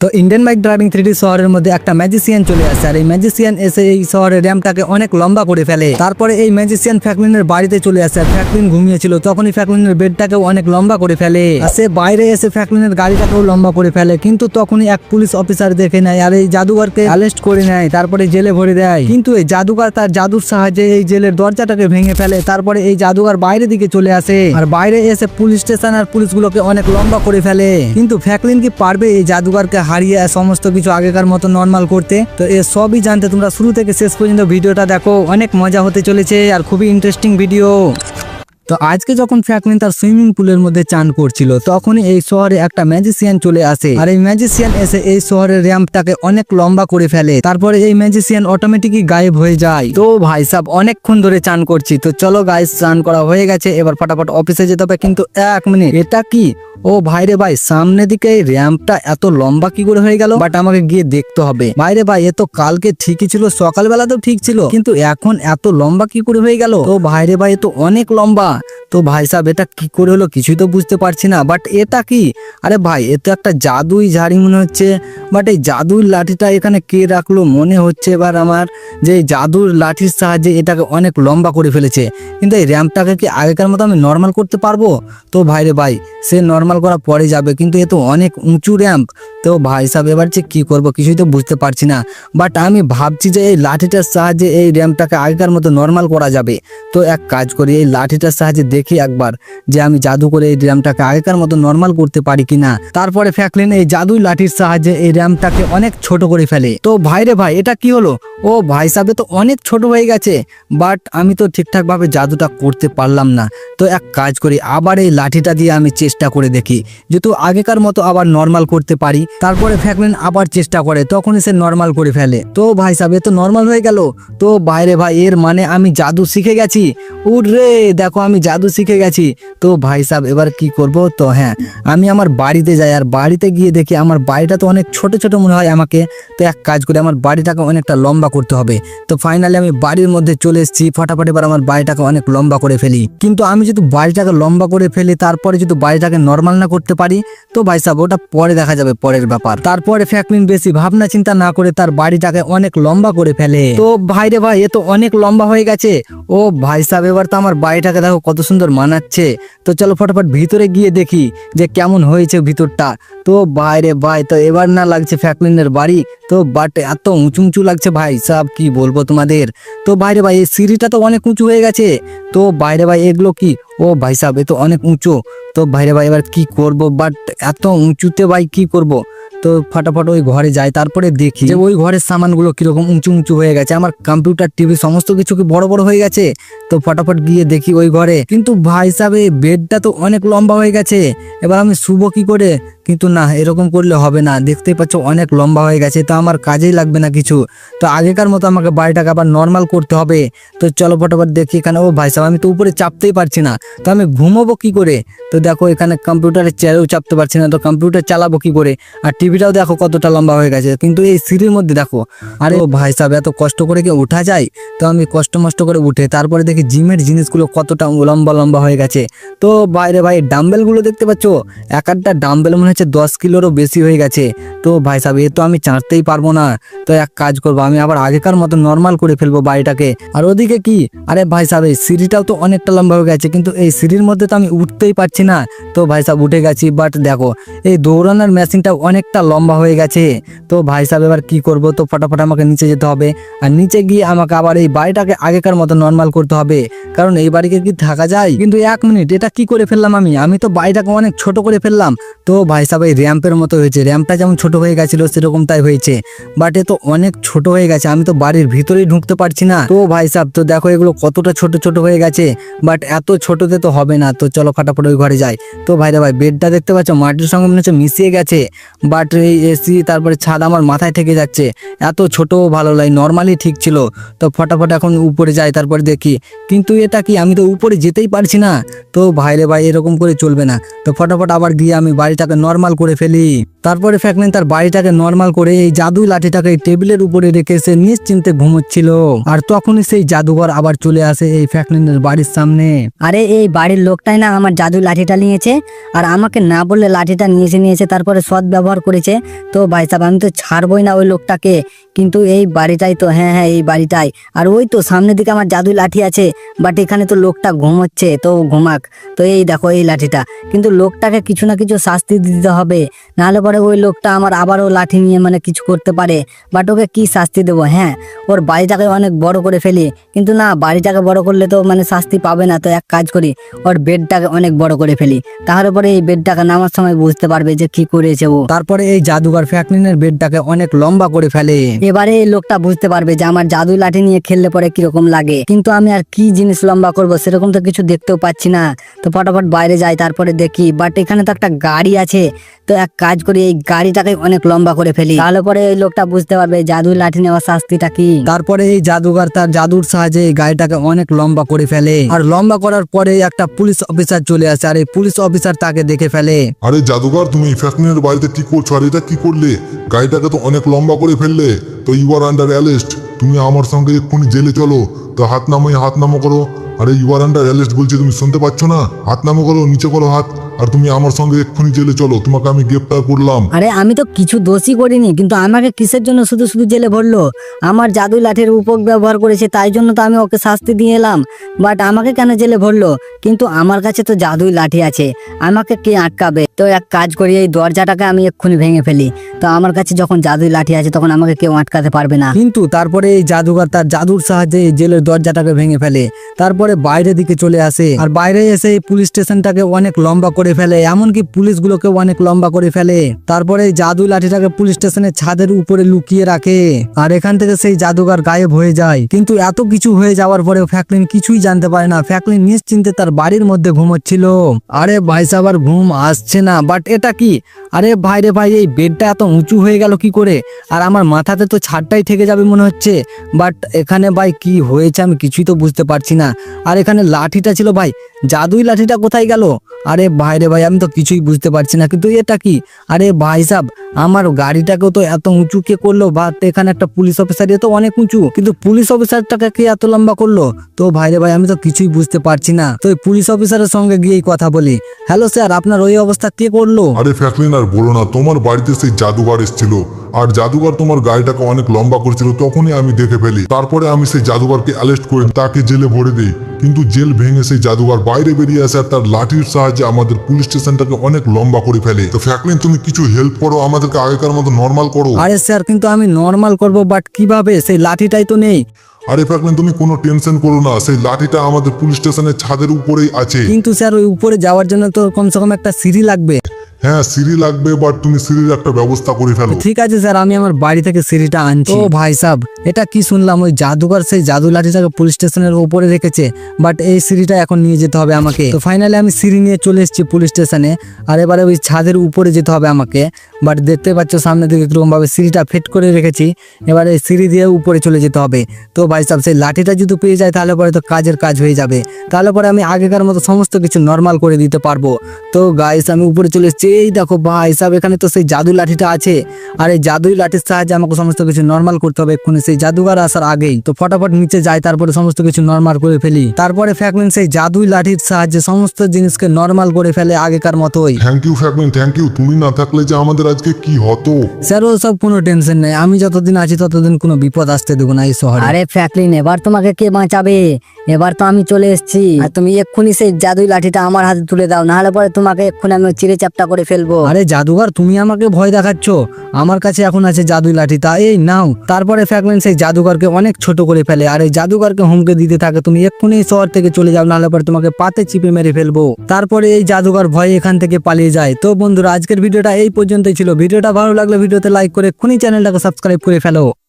তো Indian bike driving three D শহরের মধ্যে একটা ম্যাজিসিয়ান চলে আসে, আর এই ম্যাজিসিয়ান এসে এই শহরের র্যামটাকে অনেক লম্বা করে ফেলে। তারপরে এই ম্যাজিসিয়ান ফ্যাকলিনের বাড়িতে চলে আসে, আর ফ্যাকলিন ঘুমিয়েছিল, তখনই ফ্যাকলিনের বেডটাকেও অনেক লম্বা করে ফেলে। আর সে বাইরে এসে ফ্যাকলিনের গাড়িটাকেও লম্বা করে ফেলে, কিন্তু তখনই এক পুলিশ অফিসার দেখে নেয়, আর এই জাদুঘরকে অ্যারেস্ট করে নেয়, তারপরে জেলে ভরে দেয়। কিন্তু এই জাদুঘর তার জাদুর সাহায্যে এই জেলের দরজাটাকে ভেঙে ফেলে, তারপরে এই জাদুঘর বাইরে দিকে চলে আসে। আর বাইরে এসে পুলিশ স্টেশন আর পুলিশগুলোকে অনেক লম্বা করে ফেলে। কিন্তু ফ্যাকলিন কি পারবে এই জাদুঘরকে হারিয়ে সমস্ত কিছু আগেকার মতো নর্মাল করতে। তো এ সবই জানতে তোমরা শুরু থেকে শেষ পর্যন্ত ভিডিওটা দেখো। অনেক মজা হতে চলেছে আর খুবই ইন্টারেস্টিং ভিডিও তো আজকে যখন ফ্র্যাঙ্কলিন তার সুইমিং পুলের মধ্যে চান করছিল, তখনই এই শহরে একটা ম্যাজিসিয়ান চলে আসে। আর এই ম্যাজিসিয়ান এসে এই শহরের র্যাম্পটাকে অনেক লম্বা করে ফেলে। তারপরে এই ম্যাজিসিয়ান অটোমেটিকই গায়েব হয়ে যায়। তো ভাই সাহ অনেকক্ষণ ধরে চান করছি। তো চলো গাইস চান করা হয়ে গেছে। এবার ফটাফট অফিসে যেতে হবে। কিন্তু এক মিনিট এটা কি? ও ভাই রে ভাই, সামনে দিকে এই র্যাম্পটা এত লম্বা কি করে হয়ে গেল? বাট আমাকে গিয়ে দেখতে হবে। বাইরে ভাই, এ তো কালকে ঠিকই ছিল, সকালবেলা তো ঠিক ছিল, কিন্তু এখন এত লম্বা কি করে হয়ে গেল? তো ভাইরে ভাই, এ তো অনেক লম্বা। তো ভাই সাহেব, এটা কি করে হলো কিছুই তো বুঝতে পারছি না। বাট এটা কি? আরে ভাই, এ তো একটা জাদুই ঝাড়ি মনে হচ্ছে। বাট এই জাদুর লাঠিটা এখানে কে রাখল মনে হচ্ছে এবার আমার? যে এই জাদুর লাঠির সাহায্যে এটাকে অনেক লম্বা করে ফেলেছে। কিন্তু এই র্যাম্পটাকে কি আগেকার মতো আমি নর্মাল করতে পারব? তো ভাই রে ভাই, সে নর্মাল করা পরে যাবে কিন্তু এ তো অনেক উঁচু র্যাম্প তো ভাই সাহেব, এবার যে কি করব কিছুই তো বুঝতে পারছি না। বাট আমি ভাবছি যে এই লাঠিটার সাহায্যে এই র্যাম্পটাকে আগেকার মতো নর্মাল করা যাবে। তো এক কাজ করি, এই লাঠিটার সাহায্যে দেখি একবার যে আমি জাদু করে এই র্যামটাকে আগেকার মতো নর্মাল করতে পারি কিনা। তারপরে ফ্যাকলিন এই জাদুই লাঠির সাহায্যে এই র্যামটাকে অনেক ছোট করে ফেলে। তো ভাই রে ভাই, এটা কি হলো? ও ভাই সাহেব তো অনেক ছোট হয়ে গেছে। বাট আমি তো ঠিকঠাক ভাবে জাদুটা করতে পারলাম না। তো এক কাজ করি, আবার এই লাঠিটা দিয়ে আমি চেষ্টা করে দেখি। যেহেতু আগেকার মতো আবার নর্মাল করতে পারি তারপরে ফ্যাকলিন আবার চেষ্টা করে, তখনই সে নর্মাল করে ফেলে। তো ভাই সাহেব, এ তো নর্মাল হয়ে গেল। তো বাইরে ভাই, এর মানে আমি জাদু শিখে গেছি। উঠ রে, দেখো আমি জাদু শিখে গেছি। তো ভাই সাহেব, এবার কি করব? তো হ্যাঁ আমি আমার বাড়িতে যাই, আর বাড়িতে গিয়ে দেখি আমার বাড়িটা তো অনেক ছোট ছোট মনে হয় আমাকে। তো এক কাজ করে, আমার বাড়িটাকে অনেকটা লম্বা করতে হবে। তো ফাইনালি আমি বাড়ির মধ্যে চলে এসেছি, ফটাফট এবার আমার বাড়িটাকে অনেক লম্বা করে ফেলি। কিন্তু আমি যদি বাড়িটাকে লম্বা করে ফেলি, তারপরে যদি বাড়িটাকে নর্মাল না করতে পারি, তো ভাই সাহেব, ওটা পরে দেখা যাবে পরের ব্যাপার। তারপরে ফ্যাকলিন বেশি ভাবনা চিন্তা না করে তার বাড়িটাকে অনেক লম্বা করে ফেলে। তো ভাই রে ভাই, এ তো অনেক লম্বা হয়ে গেছে। ও ভাই সাহেব, এবার তো আমার বাড়িটাকে দেখো কত সুন্দর মানাচ্ছে। তো চলো ফটাফট ভিতরে গিয়ে দেখি যে কেমন হয়েছে ভিতরটা। তো বাইরে ভাই, তো এবার না লাগছে ফ্যাকলিনের বাড়ি। তো বাট এত উঁচু উঁচু লাগছে ভাই সাহেব, কি বলব তোমাদের? তো বাইরে ভাই, এই সিঁড়িটা তো অনেক উঁচু হয়ে গেছে। তো বাইরে ভাই, এগুলো কি ও ভাই সাহেব, এ তো অনেক উঁচু। তো ভাইরে ভাই, এবার কি করব? বাট এত উঁচুতে ভাই কি করব? তো ফটাফট ওই ঘরে যাই, তারপরে দেখি যে ওই ঘরের সামানগুলো কীরকম উঁচু উঁচু হয়ে গেছে। আমার কম্পিউটার টিভি সমস্ত কিছু কি বড় বড় হয়ে গেছে? তো ফটাফট গিয়ে দেখি ওই ঘরে। কিন্তু ভাই সাহেব বেডটা তো অনেক লম্বা হয়ে গেছে। এবার আমি শুভ কি করে? কিন্তু না, এরকম করলে হবে না। দেখতেই পাচ্ছ, অনেক লম্বা হয়ে গেছে, তো আমার কাজেই লাগবে না কিছু। তো আগেকার মতো আমাকে বাড়িটাকে আবার নর্মাল করতে হবে। তো চলো ফটাফট দেখি এখানে। ও ভাই সাহেব, আমি তো উপরে চাপতেই পারছি না। তো আমি ঘুমাবো কি করে? তো দেখো, এখানে কম্পিউটারের চেয়ারেও চাপতে পারছি না। তো কম্পিউটার চালাবো কি করে? আর টিভিটাও দেখো কতটা লম্বা হয়ে গেছে। কিন্তু এই সিঁড়ির মধ্যে দেখো, আরে ও ভাই সাহেব, এত কষ্ট করে কি উঠা যায়? তো আমি কষ্ট মষ্ট করে উঠে, তারপরে দেখি জিমের জিনিসগুলো কতটা লম্বা লম্বা হয়ে গেছে। তো বাইরে ভাই ডাম্বেলগুলো দেখতে পাচ্ছ? এক একটা ডাম্বেল মনে হচ্ছে দশ কিলোরও বেশি হয়ে গেছে। তো ভাই সাহেব, এ তো আমি চাঁটতেই পারব না। তো এক কাজ করব, আমি আবার আগেকার মতো নর্মাল করে ফেলব বাড়িটাকে। আর ওদিকে কি? আরে ভাই সাহেব, এই সিঁড়িটাও তো অনেকটা লম্বা হয়ে গেছে, কিন্তু এই সিঁড়ির মধ্যে তো আমি উঠতেই পারছি না। তো ভাই সাহেব, উঠে গেছি বাট দেখো, এই দৌড়ানোর মেশিনটা অনেকটা লম্বা হয়ে গেছে। তো ভাই সাহেব, এবার কি করব? তো ফটাফট আমাকে নিচে যেতে হবে। আর নিচে গিয়ে আমাকে আবার এই বাড়িটাকে আগেকার মতো নর্মাল করতে হবে। কারণ এই বাড়িতে কি থাকা যায়? কিন্তু এক মিনিট, এটা কি করে ফেললাম আমি? আমি তো বাড়িটাকে অনেক ছোট করে ফেললাম। তো ভাই সাহেব এই র্যাম্পের মতো হয়েছে। র্যাম্পটা যেমন ছোট হয়ে গেছিল, সেরকম তাই হয়েছে। বাট এ তো অনেক ছোট হয়ে গেছে, আমি তো বাড়ির ভিতরেই ঢুকতে পারছি না। তো ভাই সাহেব তো দেখো এগুলো কতটা ছোট ছোট হয়ে গেছে। বাট এত ছোটতে তো হবে না, তো চলো ফাটাফট ওই ঘরে যাই। তো ভাই রে ভাই, বেডটা দেখতে পাচ্ছ? মাটির সঙ্গে মনে হচ্ছে মিশিয়ে গেছে। বাট এই এসি তারপরে ছাদ আমার মাথায় থেকে যাচ্ছে। এত ছোট ভালো লাগে নর্মালি ঠিক ছিল। তো ফটাফট এখন উপরে যাই, তারপরে দেখি। কিন্তু এটা কি, আমি তো উপরে যেতেই পারছি না। তো ভাই রে ভাই, এরকম করে চলবে না। তো ফটাফট আবার গিয়ে আমি বাড়িটাকে নর্মাল করে ফেলি। তারপরে ফ্র্যাঙ্কলিন তার বাড়িটাকে নর্মাল করে এই জাদু লাঠিটাকে টেবিলের উপরে রেখে সে নিশ্চিন্তে ঘুমোচ্ছিল। আর তখনই সেই জাদুঘর আবার চলে আসে এই ফ্র্যাঙ্কলিনের বাড়ির সামনে। আরে এই বাড়ির লোকটাই না আমার জাদু লাঠিটা নিয়েছে? আর আমাকে না বললে লাঠিটা নিয়েছে নিয়েছে, তারপরে সৎ ব্যবহার করেছে? তো ভাই সাহেব, আমি তো ছাড়বই না ওই লোকটাকে। কিন্তু এই বাড়িটাই তো হ্যাঁ হ্যাঁ এই বাড়িটাই। আর ওই তো সামনের দিকে আমার জাদু লাঠি আছে বাট এখানে তো লোকটা ঘুমোচ্ছে, তো ঘুমাক। তো এই দেখো এই লাঠিটা। কিন্তু লোকটাকে কিছু না কিছু শাস্তি দিতে হবে। নাহলে পরে ওই লোকটা আমার আবারও লাঠি নিয়ে মানে কিছু করতে পারে। বাট ওকে কি শাস্তি দেবো? হ্যাঁ ওর বাড়িটাকে অনেক বড় করে ফেলি। কিন্তু না বাড়িটাকে বড় করলে তো মানে শাস্তি পাবে না। তো এক কাজ করি ওর বেডটাকে অনেক বড় করে ফেলি। তাহলে পরে এই বেডটাকে নামার সময় বুঝতে পারবে যে কি করেছে ও। তারপরে এই জাদুঘর ফ্র্যাঙ্কলিনের বেডটাকে অনেক লম্বা করে ফেলে। এবারে এই লোকটা বুঝতে পারবে যে আমার জাদু লাঠি নিয়ে খেললে পরে কীরকম লাগে। কিন্তু আমি আর কি জিনিস লম্বা করব সেরকম তো কিছু দেখতেও পাচ্ছি না। তো ফটাফট বাইরে যাই তারপরে দেখি। বাট এখানে তো একটা গাড়ি আছে। তো এক কাজ করি এই গাড়িটাকে অনেক লম্বা করে ফেলি। তাহলে পরে এই লোকটা বুঝতে পারবে জাদু লাঠি নেওয়ার শাস্তিটা কি। তারপরে এই জাদুঘর তার জাদুর সাহায্যে এই গাড়িটাকে অনেক লম্বা করে ফেলে। আর লম্বা করার পরে একটা পুলিশ অফিসার চলে আসে আর এই পুলিশ অফিসার তাকে দেখে ফেলে। আরে জাদুঘর, তুমি ফ্যাকনের বাড়িতে কি করছ? আর এটা কি করলে? গাড়িটাকে তো অনেক লম্বা করে ফেললে। তো ইউ আর আন্ডার অ্যারেস্ট তুমি আমার সঙ্গে এক্ষুনি জেলে চলো। তো হাত নামো হাত নামো করো। আরে ইউ আর আন্ডার অ্যারেস্ট বলছি, তুমি শুনতে পাচ্ছ না? হাত নামো করো, নিচে করো হাত। আর তুমি আমার সঙ্গে এক্ষুনি জেলে চলো তোমাকে আমি গ্রেপ্তার করলাম। আরে আমি তো কিছু দোষই করিনি কিন্তু আমাকে কিসের জন্য শুধু শুধু জেলে ভরলো? আমার জাদু লাঠির উপর ব্যবহার করেছে তাই জন্য তো আমি ওকে শাস্তি দিয়ে এলাম। বাট আমাকে কেন জেলে ভরলো? কিন্তু আমার কাছে তো জাদুই লাঠি আছে আমাকে কে আটকাবে? তো এক কাজ করি এই দরজাটাকে আমি এক্ষুনি ভেঙে ফেলি। তো আমার কাছে যখন জাদুই লাঠি আছে তখন আমাকে কেউ আটকাতে পারবে না। কিন্তু তারপরে এই জাদুঘর তার জাদুর সাহায্যে এই জেলের দরজাটাকে ভেঙে ফেলে। তারপরে বাইরের দিকে চলে আসে আর বাইরে এসে এই পুলিশ স্টেশনটাকে অনেক লম্বা করে ফেলে, এমনকি পুলিশগুলোকে অনেক লম্বা করে ফেলে। তারপরে জাদু লাঠিটাকে পুলিশ স্টেশনের ছাদের উপরে লুকিয়ে রাখে। আর এখান থেকে সেই জাদুঘর গায়েব হয়ে যায়। কিন্তু এত কিছু হয়ে যাওয়ার পরেও ফ্যাকলিন কিছুই জানতে পারে না। ফ্যাকলিন নিশ্চিন্তে তার বাড়ির মধ্যে ঘুমোচ্ছিল। আরে ভাই সাহেব, আর ঘুম আসছে না। বাট এটা কি? আরে ভাই রে ভাই, এই বেডটা এত উঁচু হয়ে গেল কি করে? আর আমার মাথাতে তো ছাদটাই থেকে যাবে মনে হচ্ছে। বাট এখানে ভাই কি হয়েছে আমি কিছুই তো বুঝতে পারছি না। আর এখানে লাঠিটা ছিল ভাই, জাদুই লাঠিটা কোথায় গেল? আরে ভাই রে ভাই, আমি তো কিছুই বুঝতে পারছি না। কিন্তু এটা কি? আরে ভাই সাহেব আমার গাড়িটাকেও তো এত উঁচু কে করল? বা এখানে একটা পুলিশ অফিসার এ তো অনেক উঁচু। কিন্তু পুলিশ অফিসারটাকে কে এত লম্বা করল? তো ভাই রে ভাই, আমি তো কিছুই বুঝতে পারছি না। তো পুলিশ অফিসারের সঙ্গে গিয়েই কথা বলি। হ্যালো স্যার আপনার ওই অবস্থা কে করল? আরে ফ্যাকলিন আর বলো না, তোমার বাড়িতে সেই জাদুঘর এসেছিল। আর জাদুঘর তোমার গাড়িটাকে অনেক লম্বা করেছিল, তখনই আমি দেখে ফেলি। তারপরে আমি সেই জাদুঘরকে অ্যারেস্ট করে তাকে জেলে ভরে দিই। কিন্তু জেল ভেঙে সেই জাদুঘর বাইরে বেরিয়ে আসে আর তার লাঠির সাহায্যে আমাদের পুলিশ স্টেশনটাকে অনেক লম্বা করে ফেলে। তো ফ্যাকলিন তুমি কিছু হেল্প করো আমাদেরকে আগেকার মতো নর্মাল করো। আরে স্যার কিন্তু আমি নর্মাল করব বাট কীভাবে? সেই লাঠিটাই তো নেই। আরে ফ্যাকলিন তুমি কোনো টেনশন করো না সেই লাঠিটা আমাদের পুলিশ স্টেশনের ছাদের উপরেই আছে। কিন্তু স্যার ওই উপরে যাওয়ার জন্য তো কমসে কম একটা সিঁড়ি লাগবে। হ্যাঁ সিঁড়ি লাগবে বাট তুমি সিঁড়ির একটা ব্যবস্থা করে ফেলো। ঠিক আছে স্যার আমি আমার বাড়ি থেকে সিঁড়িটা আনছি। ও ভাই সাহেব এটা কি শুনলাম? ওই জাদুঘর সেই জাদু লাঠিটাকে পুলিশ স্টেশনের উপরে রেখেছে বাট এই সিঁড়িটা এখন নিয়ে যেতে হবে আমাকে। তো ফাইনালি আমি সিঁড়ি নিয়ে চলে এসেছি পুলিশ স্টেশনে আর এবারে ওই ছাদের উপরে যেতে হবে আমাকে। বাট দেখতে পাচ্ছ সামনে দিকে কীরকম ভাবে সিঁড়িটা ফিট করে রেখেছি এবারে এই সিঁড়ি দিয়ে উপরে চলে যেতে হবে। তো ভাই সাহেব সেই লাঠিটা যদি পেয়ে যায় তাহলে পরে তো কাজের কাজ হয়ে যাবে। তাহলে পরে আমি আগেকার মতো সমস্ত কিছু নর্মাল করে দিতে পারব। তো গাইস আমি উপরে চলে এসেছি এই দেখো ভাই সাহেব এখানে তো সেই জাদু লাঠিটা আছে। আর এই জাদুই লাঠির সাহায্যে আমাকে সমস্ত কিছু নর্মাল করতে হবে এক্ষুনি। সেই জাদুঘর আসার আগেই। তো ফটাফট নিচে যাই তারপরে সমস্ত কিছু নর্মাল করে ফেলি। তারপরে ফ্যাকলিন সেই জাদুই লাঠির সাহায্যে সমস্ত জিনিসকে নর্মাল করে ফেলে আগেকার মতোই। থ্যাংক ইউ ফ্যাকলিন থ্যাংক ইউ তুমি না থাকলে যে আমাদের আজকে কি হতো? স্যার ও সব কোনো টেনশন নেই। আমি যতদিন আছি ততদিন কোনো বিপদ আসতে দেবো না এই শহরে। আরে ফ্যাকলিন এবার তোমাকে কে বাঁচাবে? এবার তো আমি চলে এসেছি। আর তুমি এক্ষুনি সেই জাদুই লাঠিটা আমার হাতে তুলে দাও। নাহলে পরে তোমাকে এক্ষুনি আমি চিড়ে চাপটা করে ফেলব। আরে জাদুঘর, তুমি আমাকে ভয় দেখাচ্ছ। আমার কাছে এখন আছে জাদুই লাঠি। তা এই নাও। তারপরে ফ্যাকলিন সেই জাদুঘরকে অনেক ছোট করে ফেলে। আর এই জাদুঘরকে হুমকে দিতে থাকে, তুমি এক্ষুনি শহর থেকে চলে যাও, নাহলে পরে তোমাকে পাতে চিপে মেরে ফেলব। তারপরে এই জাদুঘর ভয়ে এখান থেকে পালিয়ে যায়। তো বন্ধুরা, আজকের ভিডিওটা এই পর্যন্তই ছিল। ভিডিওটা ভালো লাগলে ভিডিওতে লাইক করে এক্ষুনি চ্যানেলটাকে সাবস্ক্রাইব করে ফেলো।